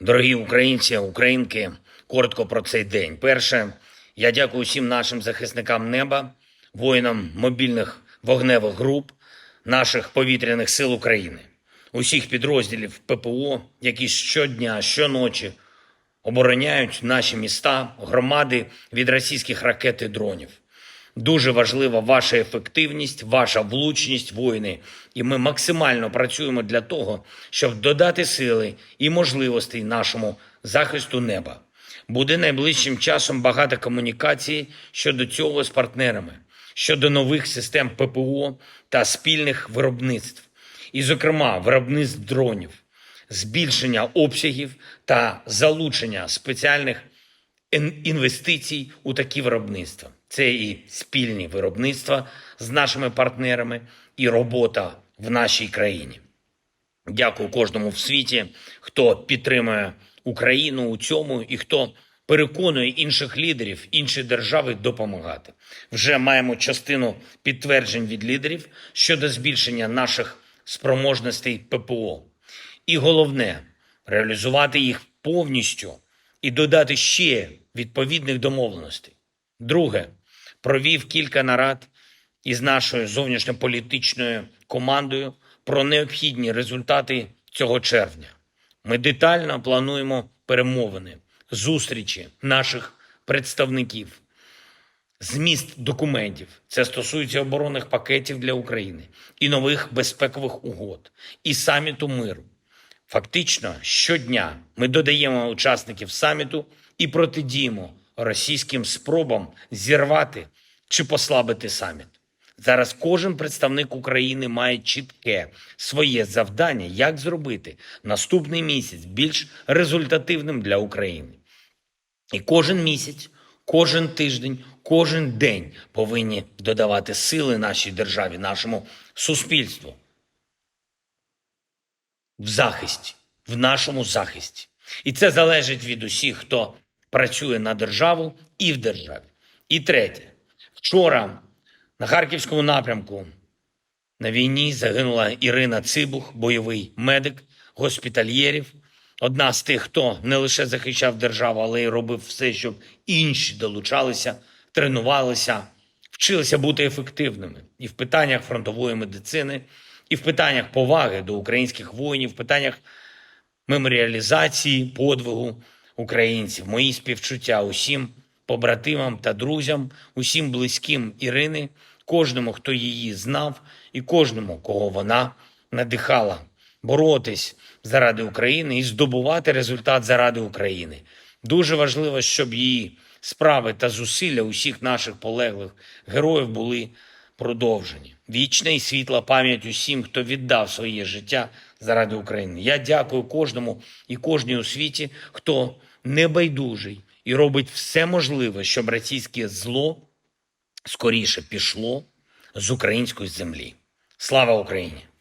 Дорогі українці, українки, коротко про цей день. Перше, я дякую всім нашим захисникам неба, воїнам мобільних вогневих груп, наших повітряних сил України, усіх підрозділів ППО, які щодня, щоночі обороняють наші міста, громади від російських ракет і дронів. Дуже важлива ваша ефективність, ваша влучність, воїни. І ми максимально працюємо для того, щоб додати сили і можливостей нашому захисту неба. Буде найближчим часом багато комунікацій щодо цього з партнерами, щодо нових систем ППО та спільних виробництв, і, зокрема, виробництв дронів, збільшення обсягів та залучення спеціальних інвестицій у такі виробництва. Це і спільні виробництва з нашими партнерами, і робота в нашій країні. Дякую кожному в світі, хто підтримує Україну у цьому і хто переконує інших лідерів, інші держави допомагати. Вже маємо частину підтверджень від лідерів щодо збільшення наших спроможностей ППО. І головне реалізувати їх повністю і додати ще відповідних домовленостей. Друге, провів кілька нарад із нашою зовнішньополітичною командою про необхідні результати цього червня. Ми детально плануємо перемовини, зустрічі наших представників, зміст документів. Це стосується оборонних пакетів для України і нових безпекових угод, і саміту миру. Фактично, щодня ми додаємо учасників саміту і протидіємо російським спробам зірвати чи послабити саміт. Зараз кожен представник України має чітке своє завдання, як зробити наступний місяць більш результативним для України. І кожен місяць, кожен тиждень, кожен день повинні додавати сили нашій державі, нашому суспільству в захисті, в нашому захисті. І це залежить від усіх, хто працює на державу і в державі. І третє, вчора на Харківському напрямку на війні загинула Ірина Цибух, бойовий медик, госпітальєрів. Одна з тих, хто не лише захищав державу, але й робив все, щоб інші долучалися, тренувалися, вчилися бути ефективними і в питаннях фронтової медицини, і в питаннях поваги до українських воїнів, в питаннях меморіалізації, подвигу українців. Мої співчуття усім побратимам та друзям, усім близьким Ірини, кожному, хто її знав, і кожному, кого вона надихала боротись заради України і здобувати результат заради України. Дуже важливо, щоб її справи та зусилля усіх наших полеглих героїв були продовжені. Вічна і світла пам'ять усім, хто віддав своє життя заради України. Я дякую кожному і кожній у світі, хто небайдужий і робить все можливе, щоб російське зло скоріше пішло з української землі. Слава Україні!